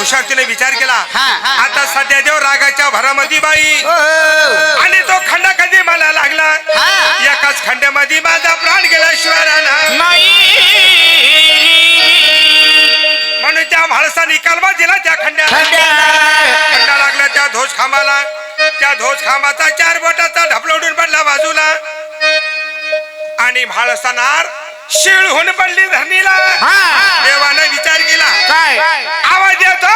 हुशार तिने विचार केला हा, हा. आता सध्या देव रागाच्या भरामध्ये बाई हो, हो. आणि तो खंडा कधी मला लागला हा. एकाच खंड्यामध्ये माझा प्राण गेल्याशिवाय राहणार म्हणून त्या म्हाळसाने कलमा दिला त्या खंड्याला खंड्या. खंडा लागला त्या ध्वज खांबाला त्या ध्वज खांबाचा चार बोटाचा ढपलोडून पडला बाजूला आणि म्हाळसणार शिळ होऊन पडली धरणीला हा. देवानं विचार केला. काय? आवाज येतो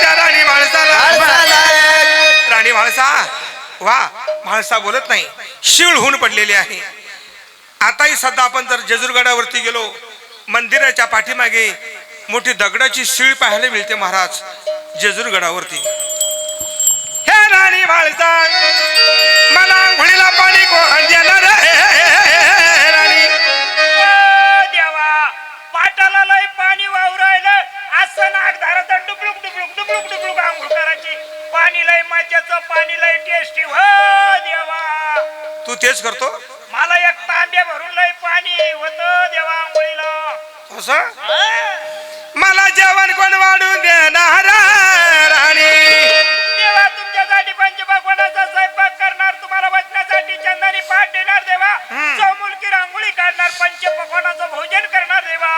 त्या राणी म्हाळसाला राणी म्हाळसा वा म्हाळसा बोलत नाही. शिळ होऊन पडलेली आहे. आताही सध्या आपण जर जेजूरगडावरती गेलो मंदिराच्या पाठीमागे मोठी दगडाची शिळ पाहायला मिळते महाराज जेजूरगडावरती. हे राणी म्हाळसा मला पाणी कोण देणार पाणी वाहू राहिलं. असं नाक धराचं डुबलुक डुबलुक डुबलुक डुबलुक आंघोळ करायची. पाणी लय मज्जाचं पाणी लय टेस्टी हो देवा. तू तेच करतो? मला एक तांब्या भरून लय पाणी होत देवा आंघोळीला. असं? मला जेवण कोण वाढून देणार राणी? देवा तुमच्यासाठी पंचभगवानाचा स्वयंपाक करणार? तुम्हाला बसण्यासाठी चंदानी पाठ देणार देवा. चौमुलकी रांगोळी काढणार पंचपक्वानाचं भोजन करणार देवा.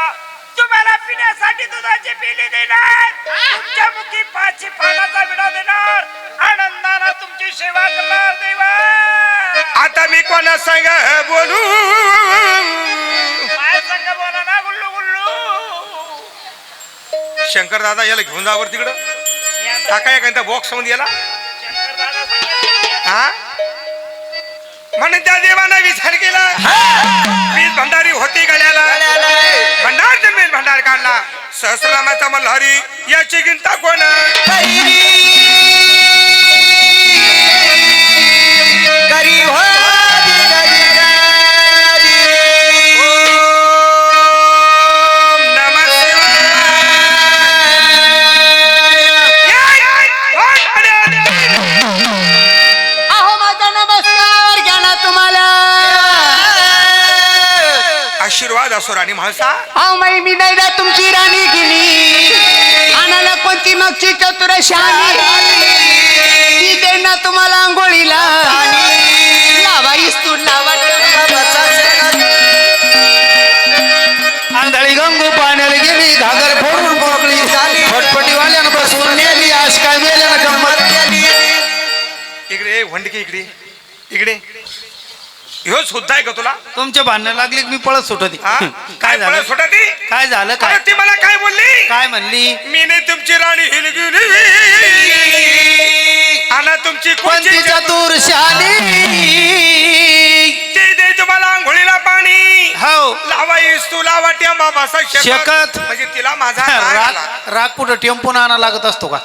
तुम्हाला पिण्यासाठी दुधाची पिली देणार. तुमच्या मुखी पाची पानाचा विडा देणार. आनंदानं तुमची सेवा करणार देवा. आता मी कोणा संग बोलू? काय संग बोला ना गुल्लू गुल्लू. शंकर दादा याला घेऊन जावर तिकडं. मी आता टाका एखाद्या बॉक्समध्ये याला. हा? म्हणून त्या देवाने विचार केला वीज भंडारी होती गड्याला भंडार जन्मेल भंडार काढला सहस्रामाचा मल्हारी याची चिंता कोण गरीब असो राणी म्हाळसा अहो माई मी नाही ना तुमची राणी गेली. आणायला कोणती मागची चतुर शहाणी ती दे ना तुम्हाला आंघोळीला. लावा इस्तूर लावा आंधळी गंगू पाण्याला गेली घागर फोडून पोकली फटफटीवाल्यानं बसवून नेली आज काय मेल्यानं गंमत. इकडे वंडके इकडे इकडे. ह्यो सुद्धा आहे का तुला? तुमचे भांडणं लागले की मी पळत सुटती हा? काय झालं? पळत सुटा ती काय झालं? काय? अरे ती मला काय बोलली? काय म्हणली? मी नाही तुमची राणी हिलगिरी आणि तुमची कोणती चतुर शाली ते दे तुम्हाला आंघोळीला पाणी. हो. लावा तू लावा टेंबा बसा शकत. म्हणजे तिला माझा राग. राग राग कुठं टेम्पून आणा लागत असतो का?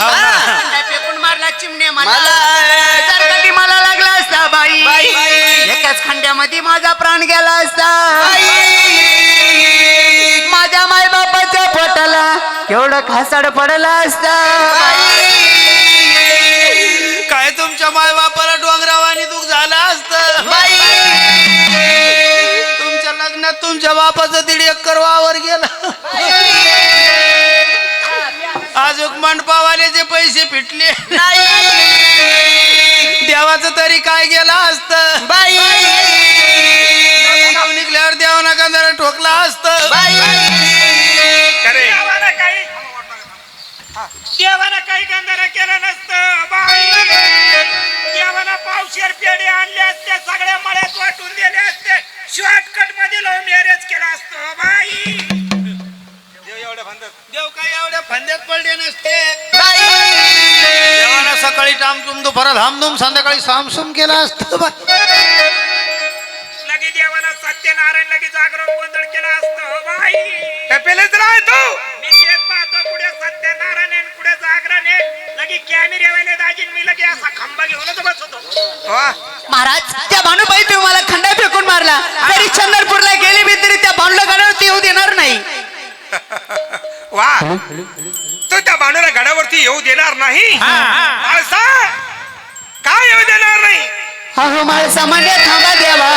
हो. ना. मारला चिमणे मला? जर कधी मला लागला असता बाई. एकाच खंड्यामध्ये माझा प्राण गेला असता. माझ्या माय बापाच्या पोटाला केवढं खासाड पडला असता. काय तुमच्या माय बापाला डोंगरावानी दुःख झालं असत? तुमच्या लग्नात तुमच्या बापाचं दीड एकर वावर गेलं. अजून मंडपावाल्याचे पैसे फिटले. देवाचं तरी काय गेलं असत? निघल्यावर देवाना कांदा ठोकला असत. देवानं काही गंधारा केलं नसतं. दुपारा धामधूम संध्याकाळी सामसूम केला असत लगे देवानं सत्यनारायण लगे जागरण गोंधळ केला असतो बाई. काय पेलेच राह तू. मी तेच पाहतो पुढे सत्यनारायण आहे, पुढे जागरण आहे लगे कॅमेरेवाले दाजीन मी लगे असा खंबा घेऊनच बसतो. वा महाराज त्या भानुबाई तुम्ही मला खंडा फेकून मारला. तरी चंद्रपूरला गेली मी तरी त्या भांडला गाण्यावरती येऊ देणार नाही. वा. तू त्या बाणूला गडावरती येऊ देणार नाही? येऊ देणार नाही? अहो मला सामान्य थांबा देवा.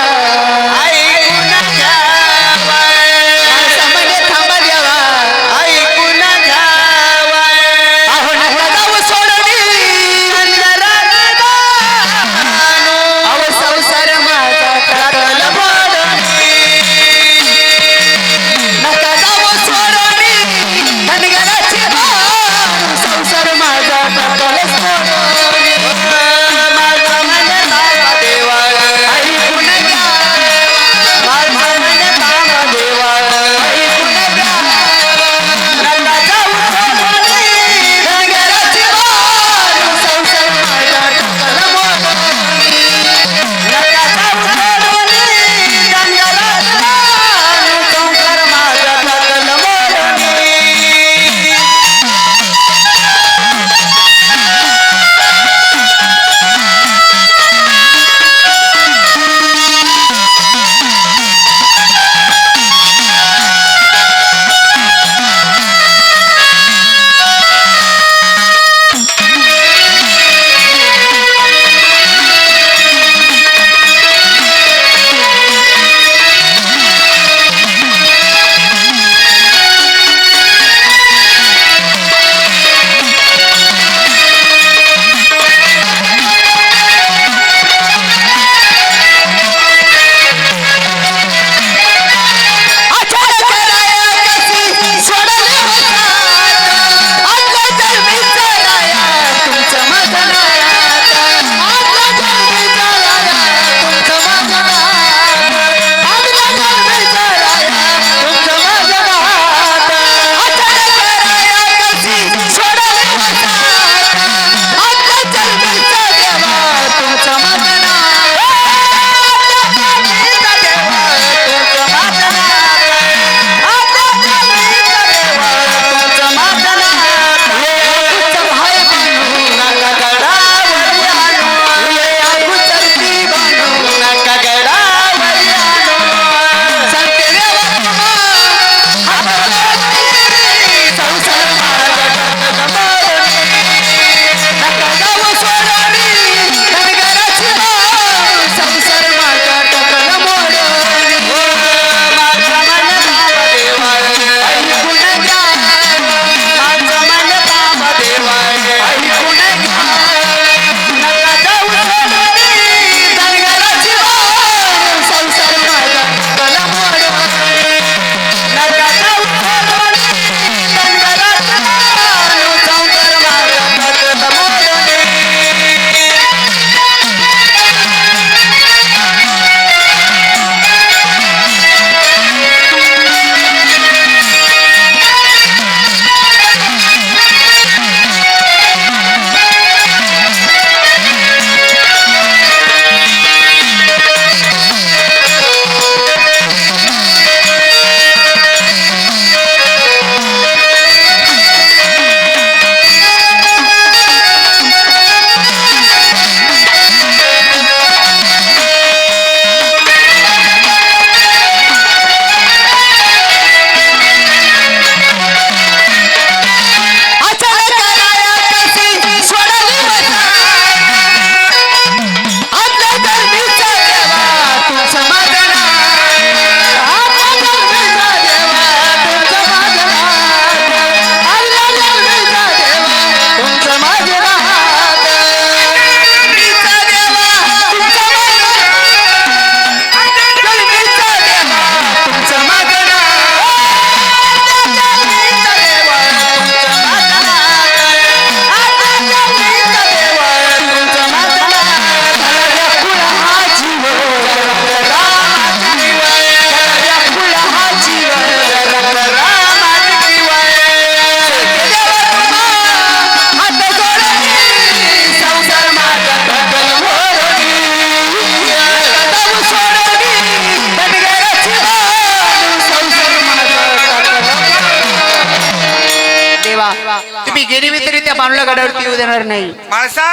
गेली मी तरी त्या बाणूला गडावरती येऊ देणार नाही. माणसा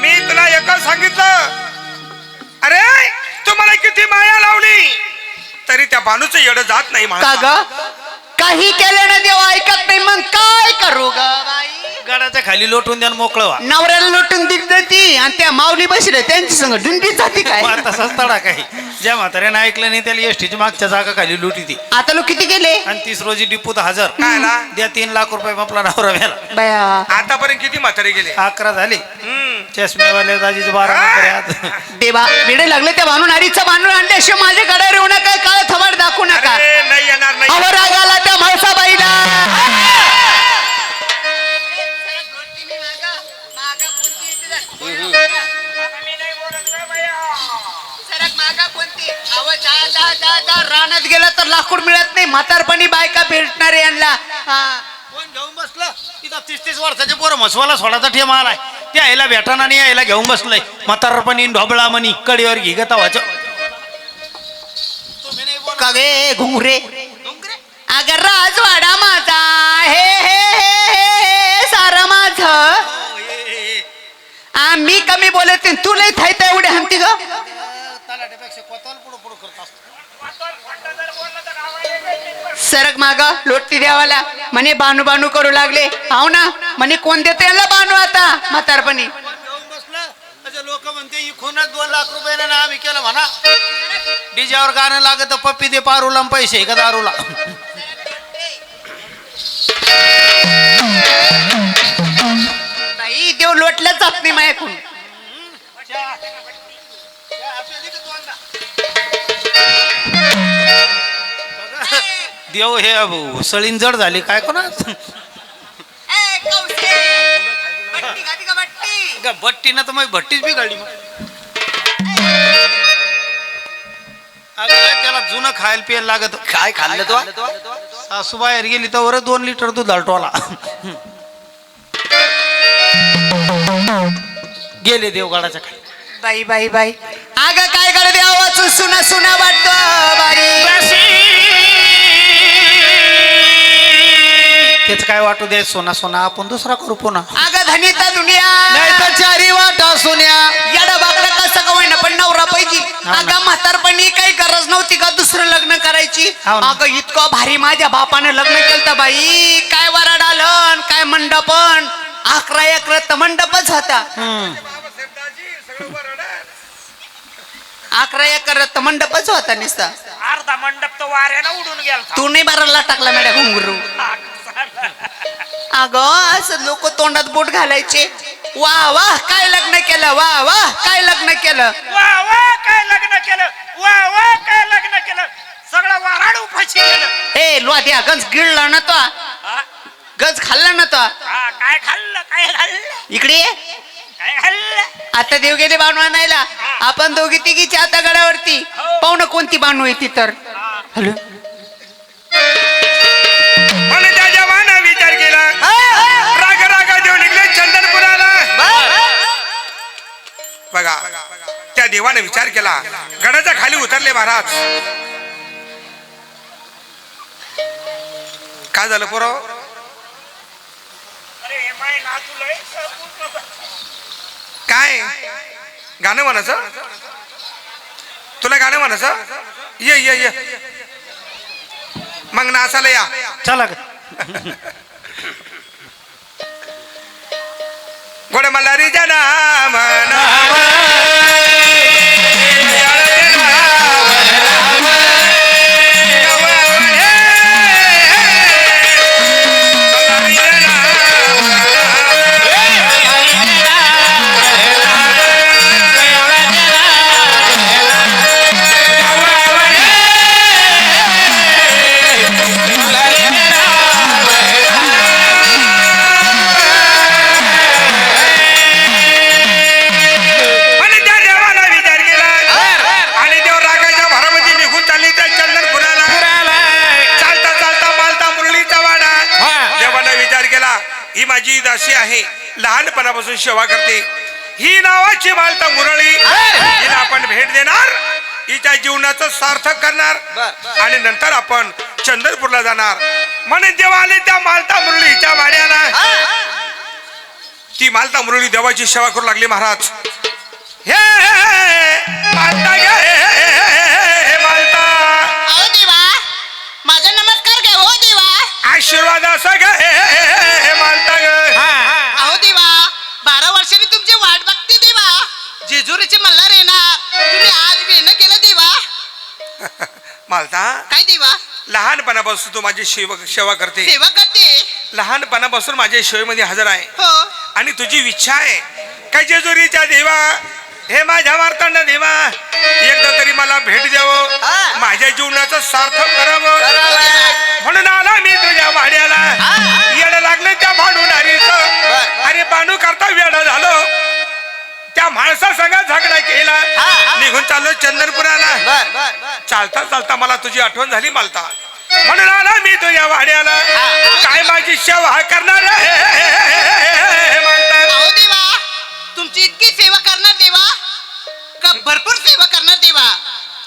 मी तुला एकच सांगितलं. अरे तुम्हाला किती माया लावली? तरी त्या बानूचं येडं जात नाही का ग? काही केलं ना देव ऐकत नाही. मग काय करू ग? बाई गडाच्या खाली लोटून द्या आणि मोकळं व्हा. नवऱ्याला लुटून दिली जाती आणि त्या माऊली बसले त्यांची संग डुंडीत जाती काय? मग तसाच तडा काही ज्या म्हाताऱ्यानं ऐकलं नाही त्याला एसटीची मागच्या जागा खाली लुटी ती. आता लोक किती गेले? आणि तीस रोजी डिपूत हजर? द्या तीन लाख रुपये आपला नवरा बया. आतापर्यंत किती म्हातारे गेले? अकरा झाले. हम्म. चष्मेवाले दाजीचे बारा नंबर देवा वेडे लागले त्या बांधून आरीचा बांधून आणल्याशिवाय माझ्या गड्यावर येऊ नका काळ थवाड दाखवू नका. अरे नाही येणार नाही अहो राग आला त्या म्हाळसाबाईला आता मी नाही बोलत रे बया. रानात गेला तर लाकूड मिळत नाही. म्हातारपणी बायका भेटणार यांना. हा. कोण घेऊन बसलं? तिथं तीस तीस वर्षाचे पोरं म्हसवाला सोडाचा ठेम आलाय. ते आईला भेटाना नाही आईला घेऊन बसलंय. म्हातारपणी ढोबळा मनी कडीवर घी गता वाच का गे घुंगरे. अगर राजवाडा माझा हे हे हे हे हे माझ. आम्ही कमी बोलत तू लय थायता एवढे हंती ग. सरक माग लोटती द्यावाला म्हणे बानू बानू करू लागले. हाव ना. म्हणे कोण देते याला बानू आता? म्हातारपणी. लोक म्हणते इकूनच दोन लाख रुपये ना आम्ही केलं म्हणा डीजेवर गाणं लागत पप्पी दे पारूला पैसे का दारूला? बाई देव लोटलं जात नाही माझ्याकडून देव हे सळीन जड झाली काय कोणा? भट्टी ना तर मग भट्टीच बी गाडी त्याला जुनं खायला प्यायला लागत. काय खाल्लं तो? सासू बाहेर गेली तर वर दोन लिटर दूध आलटोला गेले देवगडाच्या खाली. बाई बाई बाई. अग काय कर देवाच सुना सुना वाटतो बाई. तेच काय वाटू दे सोना सोना आपण दुसरा करू पुन्हा. अग धनीता दुनिया. नाही तर चारी वाटा सोन्या येडा बापडा कसं का होईना पण नवरा पाहिजे. अगं म्हातारपणी काही गरज नव्हती का दुसरं लग्न करायची? हो ना. अगं इतकं भारी माझ्या बापानं लग्न केलं बाई. काय वराड आलं काय मंडपन अकरा अकरा तर मंडपच होता. अकरा एकर तर मंडपच होता निसता. अर्धा मंडप तो वाऱ्यानं उडून गेला तू नाही बाराला टाकला मॅडा घुंगरू. अगं असं लोक तोंडात बोट घालायचे. वा वा काय लग्न केलं? वा वा काय लग्न केलं? वा वा काय लग्न केलं? वा वा काय लग्न केलं? सगळं वाराड उपाशी केलं ए गंज गिळला ना तो? हा? गंज खाल्ला ना तो? हा, काय खाल्लं काय खाल्लं? इकडे ये. काय खाल्लं? आता देव गेले बाणू आणायला. आपण दोघी तिघीच्या आता गडावरती. पाहुणं कोणती बाणू येते तर? हॅलो? बघा. त्या देवाने विचार केला गडाच्या खाली उतरले महाराज. काय झालं पोरं? हे काय? गाणं म्हणायचं? तुला गाणं म्हणायचं? ये ये ये. मग नाचायला या. चला. गोड मल्हारी जना आणि लहानपणापासून सेवा करते ही नावाची मालता मुरळी हिला आपण भेट देणार हिच्या जीवनाचं सार्थक करणार आणि नंतर आपण चंदनपूरला जाणार म्हणून जेव्हा आले त्या मालता मुरळीच्या वाड्याला ती मालता मुरळी देवाची सेवा करू लागली महाराज हे मालता गे हे मालता अहो देवा माझा नमस्कार घ्या हो देवा आशीर्वाद असा गे हे मालता ग जेजुरीचे मल्हार येणार तुम्ही आज वेणं केलं देवा. मालता काय देवा? लहानपणापासून तू माझी सेवा सेवा करते. सेवा करते? लहानपणापासून माझ्या सेवेमध्ये हजर आहे. हो. आणि तुझी इच्छा आहे. काय जेजुरीच्या देवा? हे माझ्या मार्तांड देवा. एकदा तरी मला भेट द्यावं. हा. माझ्या जीवनाचं सार्थक करावं. मला तुझी आठवण झाली मालता. म्हणून आला मी तुझ्या वाड्याला. काय माझी सेवा करणार देवा तुमची इतकी सेवा करणार देवा. का भरपूर सेवा करणार देवा.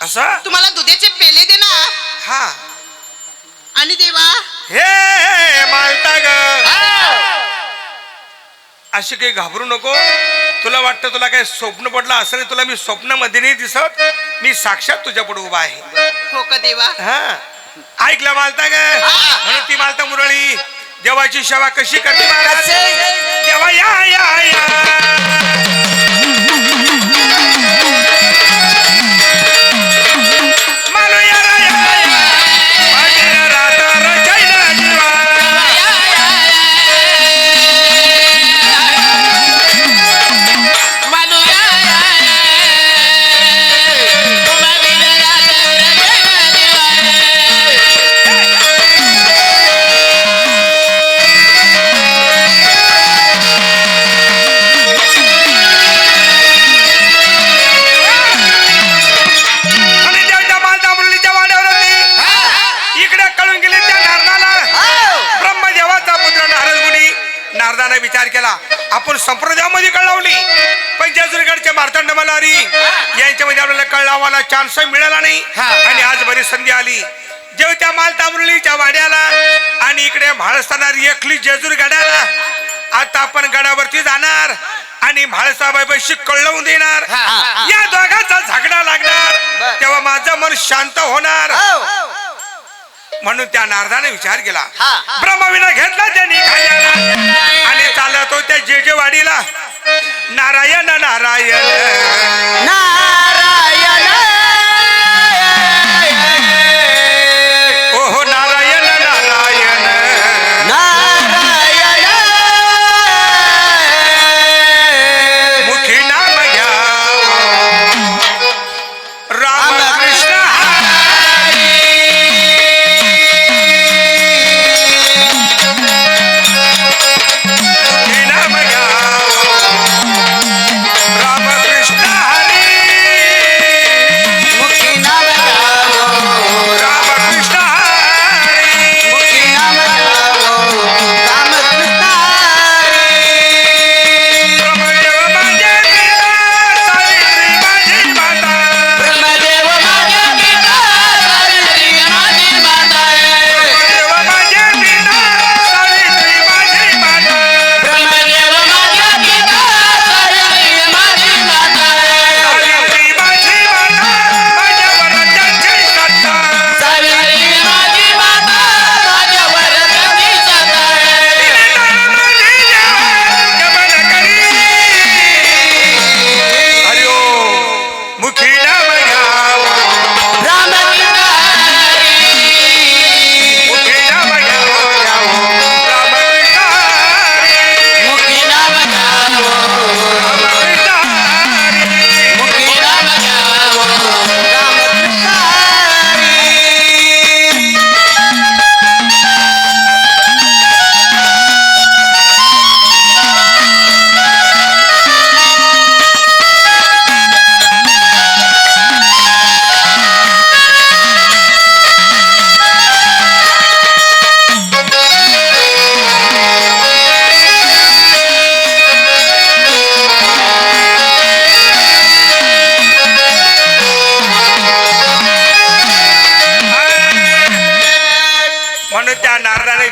असं? तुम्हाला दुधाचे पेले देणार हा. आणि देवा हे मालता ग. अशी काही घाबरू नको. तुला वाटतं तुला काही स्वप्न पडलं असं नाही तुला मी स्वप्नामध्ये नाही दिसत. मी साक्षात तुझ्या पुढे उभा आहे. हो का देवा? हा. ऐकलं मालता ग? म्हणून ती मालता मुरळी देवाची सेवा कशी करते महाराज? देवा या या या. आपण संप्रदायामध्ये कळवली पण जेजुरीगडचे मार्तंड मल्हारी यांच्यामध्ये आपल्याला कळलावाला चान्स मिळाला नाही. आणि आज बरी संधी आली. जेव्हा त्या मालता मुरळीच्या वाड्याला आणि इकडे म्हाळस्थाना एकली जेजूर गड्याला आता आपण गडावरती जाणार आणि म्हाळसाबाईपाशी कळवून देणार. या दोघांचा झगडा लागणार. तेव्हा माझं मन शांत होणार. म्हणून त्या नारदाने विचार केला. ब्रह्मविना घेतला त्यांनी आणि चालत होत्या जे जे वाडीला नारायण. नारायण.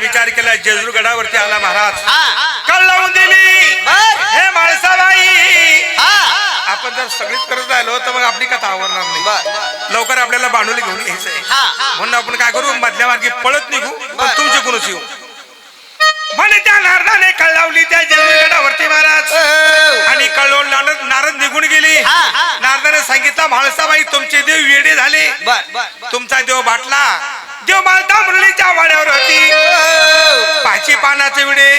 विचार केला जेजूर गडावरती आला महाराज. हा. कळ लावून दिली. हे माणसाबाई हा. आपण जर सगळीच करत राहिलो तर मग आपली कथा आवडणार नाही. लवकर आपल्याला बांधवली घेऊन यायचंय. हा हा. म्हणून आपण काय करू? मधल्या मार्गी पळत निघू पण. तुमचे गुणच येऊ? म्हणे त्या नारदाने कळ लावली त्या जेजूर गडावरती महाराज. आणि कळवून नारद निघून गेली. नारदाने सांगितलं म्हाळसाबाई तुमचे देव वेडे झाले. तुमचा देव बाटला. देव मालता मुरळीच्या वाड्यावर होती. पाची पानाचे विडे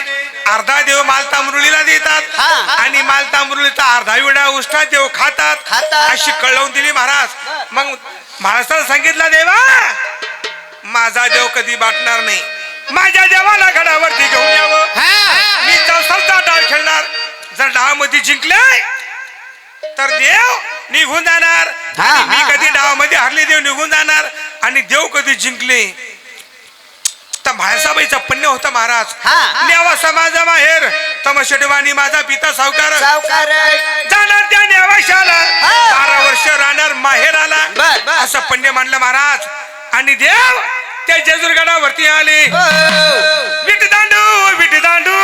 अर्धा देव मालता मुरळीला देतात. आणि मालता मुरळीचा अर्धा विडा उष्टा देव खातात. अशी कळवून दिली महाराज. मग महाराष्ट्राला सांगितलं देवा माझा देव कधी बाटणार नाही. माझ्या देवाला गडावरती घेऊन यावं. मी चौसाचा डाव खेळणार. जर डावमध्ये जिंकले तर देव निघून जाणार. हा, आणि मी हा, कधी हा. डावमध्ये हरले देव निघून जाणार. आणि देव कधी जिंकले? तर म्हाळसाबाईचा पुण्य होता महाराज. हा. समाजा माहेर तमशेटवाणी माझा पिता सावकार. सावकार जाणार त्या नेवाशाला हा. बारा वर्ष राहणार बर, बर. असं पुण्य मानलं महाराज. आणि देव त्या जेजूरगडावरती आले. विट दांडू विट दांडू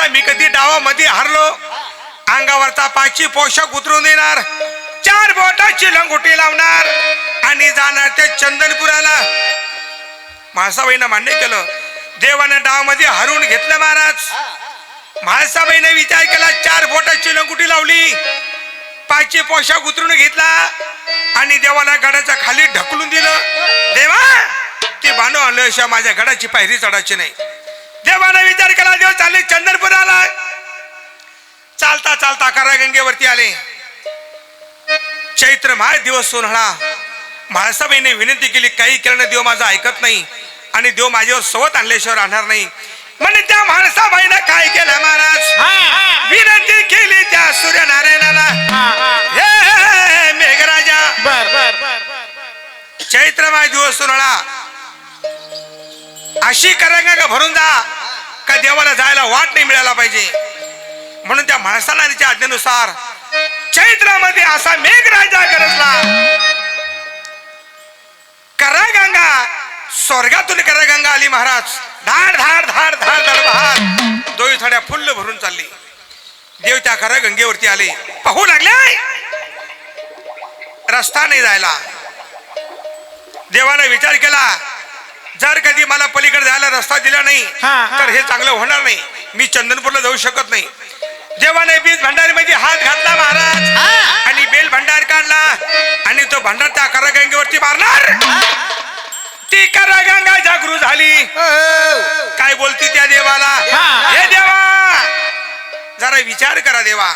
असता मी कधी डावामध्ये हरलो? अंगावरचा पाची पोशाख उतरून देणार चार बोटाची लंगोटी लावणार. आणि जाणार ते चंदनपुराला. म्हाळसाबाईनं मान्य केलं. देवानं डावामध्ये हरून घेतलं महाराज. म्हाळसाबाईने विचार केला चार बोटाची लंगुटी लावली. पाचशे पोशाख उतरून घेतला. आणि देवाला गडाच्या खाली ढकलून दिलं. देवा ते बानो आलं अशा माझ्या गडाची पायरी चढायची नाही. देवाने विचार केला देव चालले चंदनपुराला चालता चालता करागंगेवरती आले. चैत्र माय दिवस सोनळा. म्हाळसाबाईने विनंती केली काही केल्यानं देव माझं ऐकत नाही. आणि देव माझ्यावर सवत आणल्याशिवाय राहणार नाही. म्हणे त्या म्हाळसाबाईनं काय केलं महाराज? विनंती केली त्या सूर्यनारायणाला. हे मेघराजा. चैत्रमाय दिवस सुनाळा. अशी करंगा का भरून जा? का देवाला जायला वाट नाही मिळायला पाहिजे? म्हणून त्या म्हाळसानाच्या आज्ञेनुसार चैत्रामध्ये असा मेघराजा गरजला. करागंगा स्वर्गातून करागंगा आली महाराज. धाड धाड धाड धाड धाड बहार दोई थड्या फुल्ल भरून चालली. देव त्या खरा गंगेवरती आले. पाहू लागले रस्ता नाही जायला. देवाने विचार केला जर कधी मला पलीकडे जायला रस्ता दिला नाही हा, हा. तर हे चांगलं होणार नाही. मी चंदनपूरला जाऊ शकत नाही. देवाने बीज भंडारीमध्ये हात घातला महाराज. आणि बेल भंडार काढला आणि तो भंडार त्या करागंगेवरती मारणार. ती करागंगा जागृत झाली. काय बोलती त्या देवाला? हा. हे देवा जरा विचार करा देवा.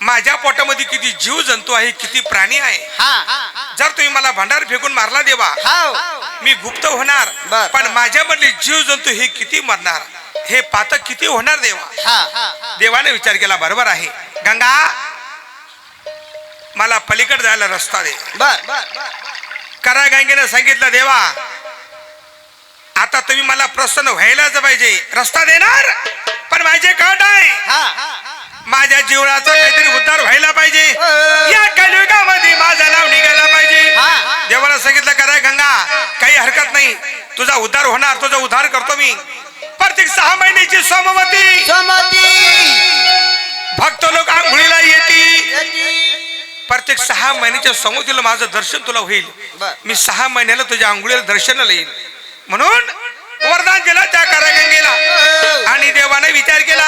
माझ्या पोटामध्ये किती जीव जंतू आहे किती प्राणी आहे. जर तुम्ही मला भंडार फेकून मारला देवा मी गुप्त होणार. पण माझ्यामधले जीव जंतू हे किती मरणार? हे पातक किती होणार देवा? देवाने विचार केला बरोबर आहे. गंगा मला पलीकडे जायला रस्ता दे. करा गंगेनं सांगितलं देवा. आता तुम्ही मला प्रसन्न व्हायलाच पाहिजे. रस्ता देणार पण माझे कट आहे. माझ्या जीवनाचा काहीतरी उद्धार व्हायला पाहिजे. या कलियुगामध्ये माझं नाव निघायला पाहिजे. देवाला सांगितलं करा गंगा. काही हरकत नाही. तुझा उद्धार होणार. तुझा उद्धार करतो मी. प्रत्येक सहा महिन्याची सोमवती. भक्त लोक आंघोळीला येतील. प्रत्येक सहा महिन्याच्या समोतीला माझं दर्शन तुला होईल. मी सहा महिन्याला तुझ्या आंघोळीला दर्शनाला येईल म्हणून वरदान दिलं त्या कारागंगेला आणि देवाने विचार केला